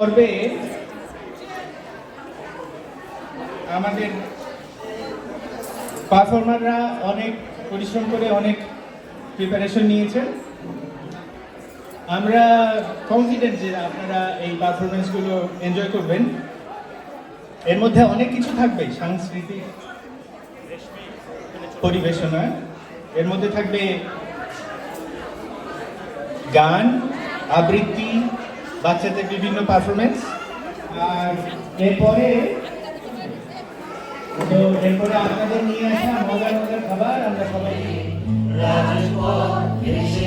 পর্বে আমাদের পারফর্মাররা অনেক পরিশ্রম করে অনেক প্রিপারেশন নিয়েছেন। আমরা কনফিডেন্ট যে আপনারা এই পারফরমেন্সগুলো এনজয় করবেন। এর মধ্যে অনেক কিছু থাকবে, সাংস্কৃতিক পরিবেশনা, এর মধ্যে থাকবে গান, আবৃত্তি বাচ্চাদের বিভিন্ন পারফরমেন্স আর এরপরে, তো এরপরে আপনাদের নিয়ে আসা মজার মজার খাবার, আমরা সবাই রাজপথ এসে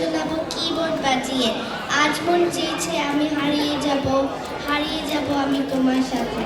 একটা কি বোর্ড বাজিয়ে। আজ মন চেয়েছে আমি হারিয়ে যাব হারিয়ে যাব আমি তোমার সাথে।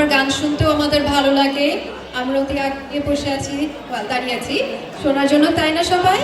তোমার গান শুনতেও আমাদের ভালো লাগে। আমরা অতি আগে বসে আছি দাঁড়িয়ে আছি। শোনার জন্য তাই না সবাই?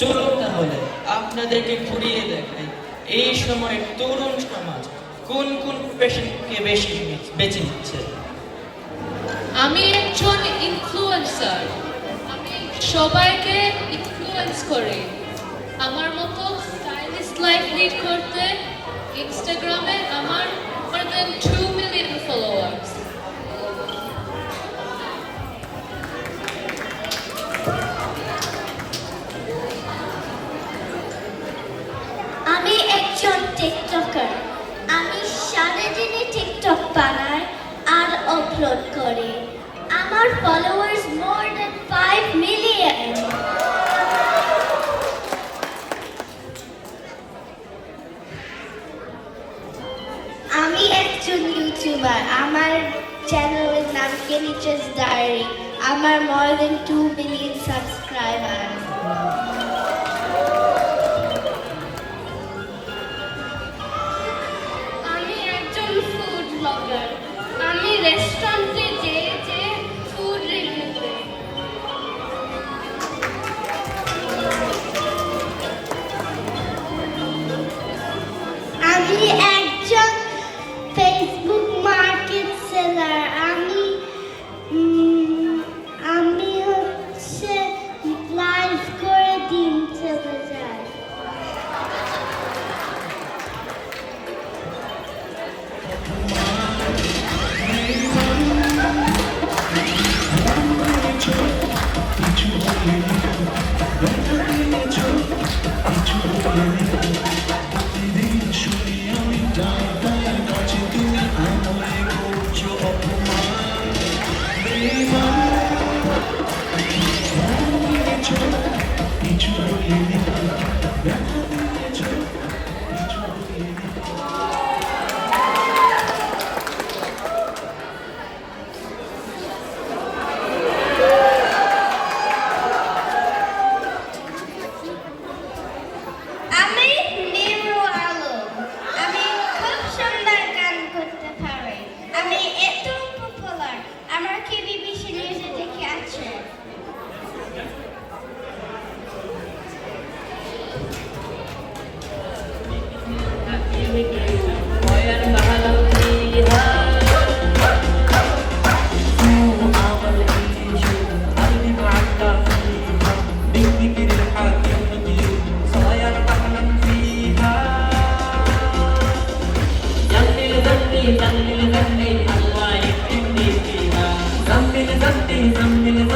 চলুন তাহলে, আপনাদেরকে ঘুরিয়ে দেখাই। এই সময় তরুণ সমাজ কোন কোন প্রফেশনকে বেশি বেছে নিচ্ছে? আমি একজন ইনফ্লুয়েন্সার আমি সবাইকে ইনফ্লুয়েন্স করি। আমার মতো স্টাইলিশ লাইফ লিড করতে ইনস্টাগ্রামে আমার মোর দেন টু টিকটকার। আমি সারাদিনে টিকটক বানাই আর আপলোড করি। আমার followers more than five million আমি একজন ইউটিউবার আমার চ্যানেলের নাম কেনিচাস ডায়েরি আমার more than two million subscriber আমি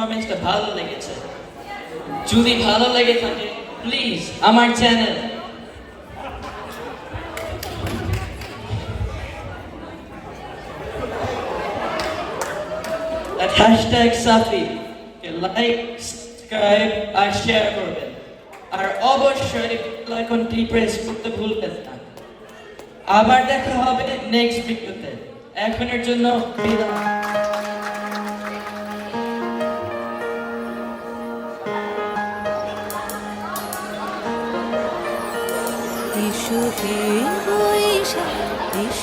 পারফরমেন্সটা ভালো লেগেছে। যদি ভালো লেগে থাকে প্লিজ আমার চ্যানেল হ্যাশট্যাগ সাফি লাইক সাবস্ক্রাইব আর শেয়ার করবেন। আর অবশ্যই আইকনটি প্রেস করতে ভুলবেন না। আবার দেখা হবে নেক্সট ভিডিওতে এখনের জন্য বিদায়।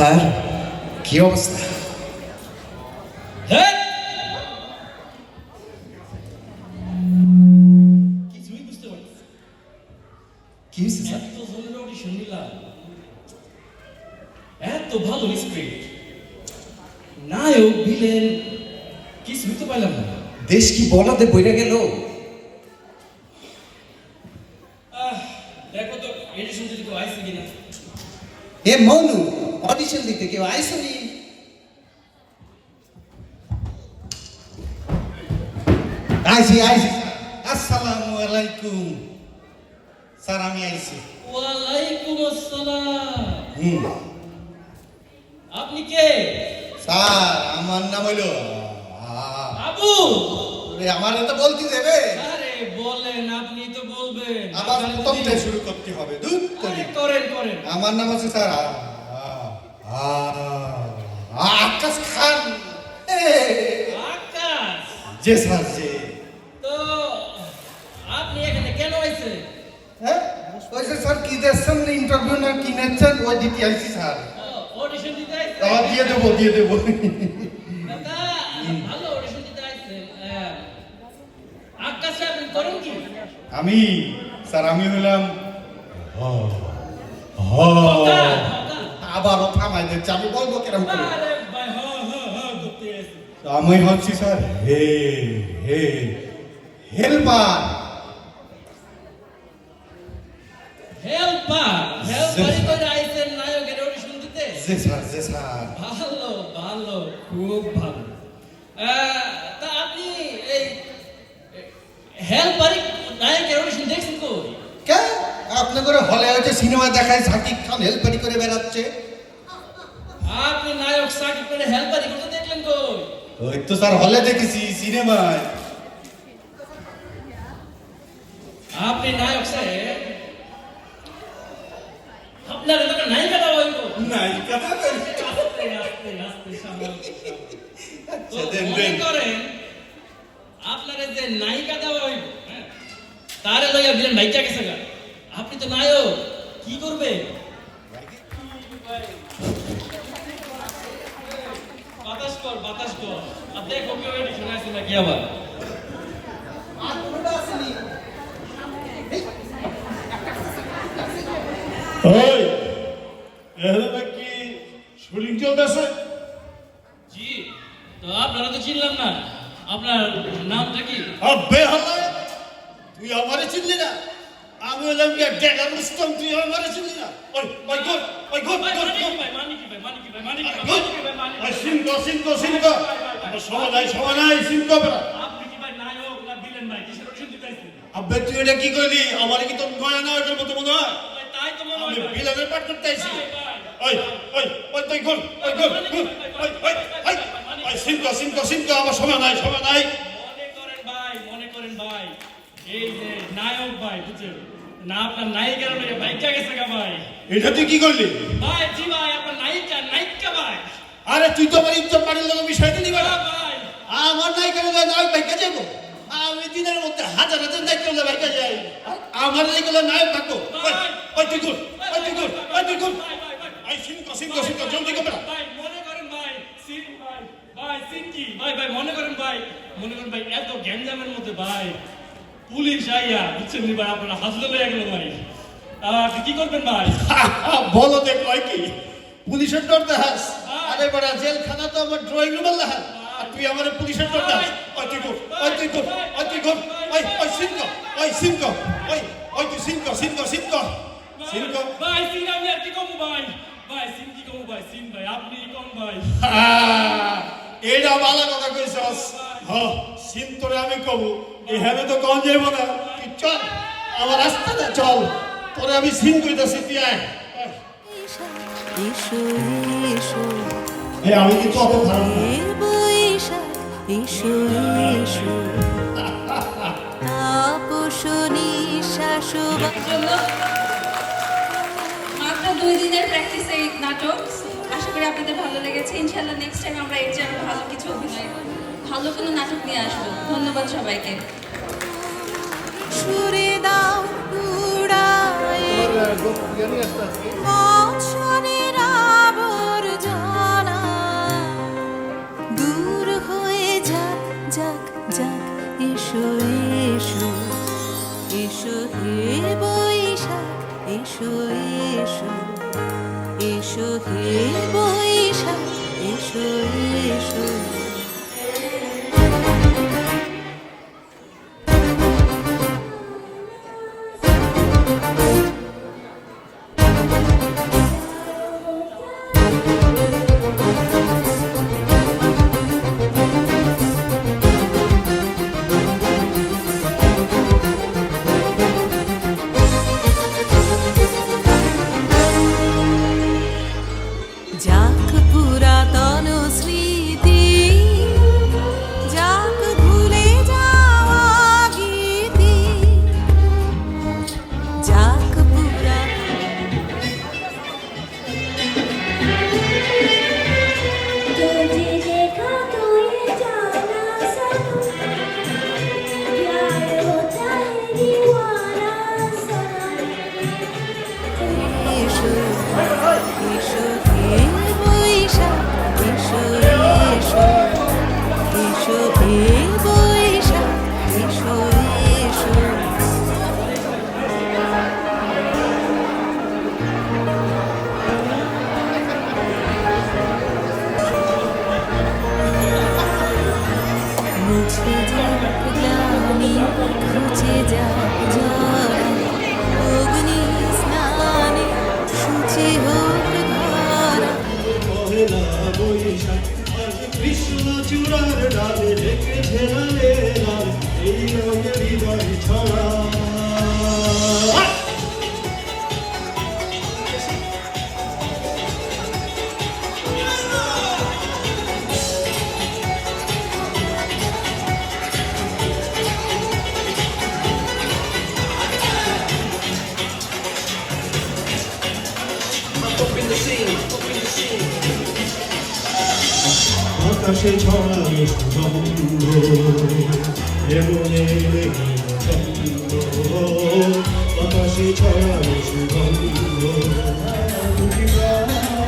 স্যার? কি অবস্থা? না। কি হয়েছে স্যার? এত জনের অডিশন নিলাম। এত ভালো স্ক্রিপ্ট নায়ক ভিলেন কিছুই তো পাইলাম না। দেশ কি বলাতে বইরা গেল? আহ, দেখো তো এডিশন যদি কেউ আইসে কিনা। এ মনু! অডিশন দিতে কেউ আইসনি আইসি আইসি। আসসালামু আলাইকুম। স্যার আমি আইসি। ওয়ালাইকুম আসসালাম। হুম। আপনি কে? স্যার আমার নাম হইল আবু। আমার তো বলতে দেবে? আরে বলেন আপনি তো বলবেন। আবার আপনার প্রথম থেকে শুরু করতে হবে। দুধ করেন করেন। আমার নাম আছে স্যার আকাশ খান। আকাশ? যে স্যার যে তো আপনি এখানে কেন আইছেন? হ্যাঁ? ওই যে স্যার কি দেখছেন? ইন্টারভিউ না কি নেচ্ছেন? ওই দিতে আইসি স্যার। অডিশন দিতে আইছেন? আবার দিয়ে দেবো দিয়ে দেবো। ভালো অডিশন দিতে আইছেন। আকাশে আপনি করেন কি? আমি স্যার আমি হলাম কথা, কথা। আবারও থামাই দিচ্ছে আমি বলব কিরম করে? আরে ভাই হ হ হ করতে আইছেন আমি হচ্ছি স্যার হে হে হেল্পার। হেল্পার হেল্পারই করে আইছেন নায়কের অডিশন দিতে। যে স্যার যে স্যার। ভালো ভালো খুব ভালো। আহ, তা আপনি এই হেল্পারই নায়কের অডিশন দেখছেন কই? কে? আপনি করে হলে হয়তো সিনেমা দেখায় সাকিব খান হেল্পারি করে বেড়াচ্ছে। আপনি নায়ক সাকিব করে হেল্পারই করতে দেখলেন কই? ওই তো স্যার হলে দেখেছি সিনেমায়। আপনি নায়ক সাহেব? আপনার এলাকা নায়িকা দেওয়া হইব? নাই কথা আস্তে আস্তে আস্তে সামনে আচ্ছা, দেন, দেন। করেন আপনার যে নায়িকা হইব হ্যাঁ, তারে লইয়া দিলেন নায়িকা গেছে গা। আপনি তো নায়ক কি করবে বাতাস কর বাতাস কর। আর দেখো কেউ এটি শুনে আসছে নাকি আবার। ওই এখানে কি শুটিং চলতেছে? জি তো আপনারা তো চিনলাম না। আপনার নামটা কি? আব্বে হালায় তুই আমারে চিনলি না? আমি হলাম গিয়া ডেকা রুস্তম তুই আমারে চিনলি না ওই ওই গুড ওই ভাই, গুড মানে ভাই, মানে কি ভাই, মানে কি ভাই, মানে কি ভাই, মানে কি ভাই, মানে কি? সিনক সিনক সিনক আমার সময় নাই সিনক বেড়া আপনি কি ভাই নায়ক না ভিলেন ভাই কিসের অডিশন দিতে আসছেন? আব্বে তুই এটা কি করলি আমার কি তোর নয়া না ওইটার মতো মনে হয় তাই তো মনে হয় ভাই। বিলাদের পাঠ করতে আইছি। ওই ওই ওই তুই গুড ওই গুড গুড ওই ওই ওই ওই সিনক সিনক সিনক আমার সময় নাই মনে করেন ভাই মনে করেন ভাই এই যে নায়ক ভাই বুঝছেন না আপনার নায়িকার লইয়া বাইকা গেছে গা ভাই। এটা তুই কি করলি? ভাই জি ভাই আপনার নায়িকা নায়িকা ভাই। আরে তুই তো আমার ইজ্জত বাড়ির লোক বিষয় দিলি ভাই। আমার নাই কেন নায়ক ভাইকে যাব। আমি দিনের মধ্যে হাজার হাজার নায়ক কেন ভাইকে যাই। আমার নাই গেলে নায়ক থাকব। ওই, তুই গুড ওই তুই গুড ওই তুই গুড আই সিনক সিনক সিনক জলদি করে ভাই মনে করেন ভাই সিন ভাই ভাই সিন কি? ভাই ভাই মনে করেন ভাই মনে করেন ভাই এত গ্যাঞ্জামের মধ্যে ভাই পুলিশ আইয়া বুঝছেন ভাই আপনারা হাসলে লয়ে গেল ভাই। আপনি কি করবেন ভাই? বলো দেখ কয় কি? পুলিশের ডর দেখাস আরে বড়া জেলখানা তো আমার ড্রয়িং রুমের দেখাস আর তুই আমার পুলিশের ডর দেখাস ওই তুই গুড ওই তুই গুড ওই তুই গুড ওই ওই সিনক ওই সিনক ওই ওই তুই ভাই আমি আর কি কম ভাই? ভাই কি কম ভাই? সিন ভাই আপনি কম ভাই। এটা ভালো কথা কইছস। হ সিন তোরে আমি কব এখানে তো কম যাইব না। তুই চল? আমার রাস্তাতে চল। তোরে আমি সিন তুই আয়। এই আমি কিন্তু অত এসো এসো তাপস নিঃশ্বাস মাত্র দুই দিনের প্র্যাকটিস এই নাটক। আশা করি আপনাদের ভালো লেগেছে। ইনশাল্লাহ নেক্সট টাইম আমরা এর জন্য ভালো কিছু অভিনয় ভালো কোনো নাটক নিয়ে আসব। ধন্যবাদ সবাইকে। সুরে দাও উড়ায়ে। মৎসরের আবর্জনা। দূর হয়ে যাক যাক যাক, এসো এসো। এসো হে বৈশাখ, এসো এসো। এসো হে বৈশাখ, এসো এসো। 꽃이 전하니 정도 일본의 외인 정도 어떠시 전하니 정도 우리가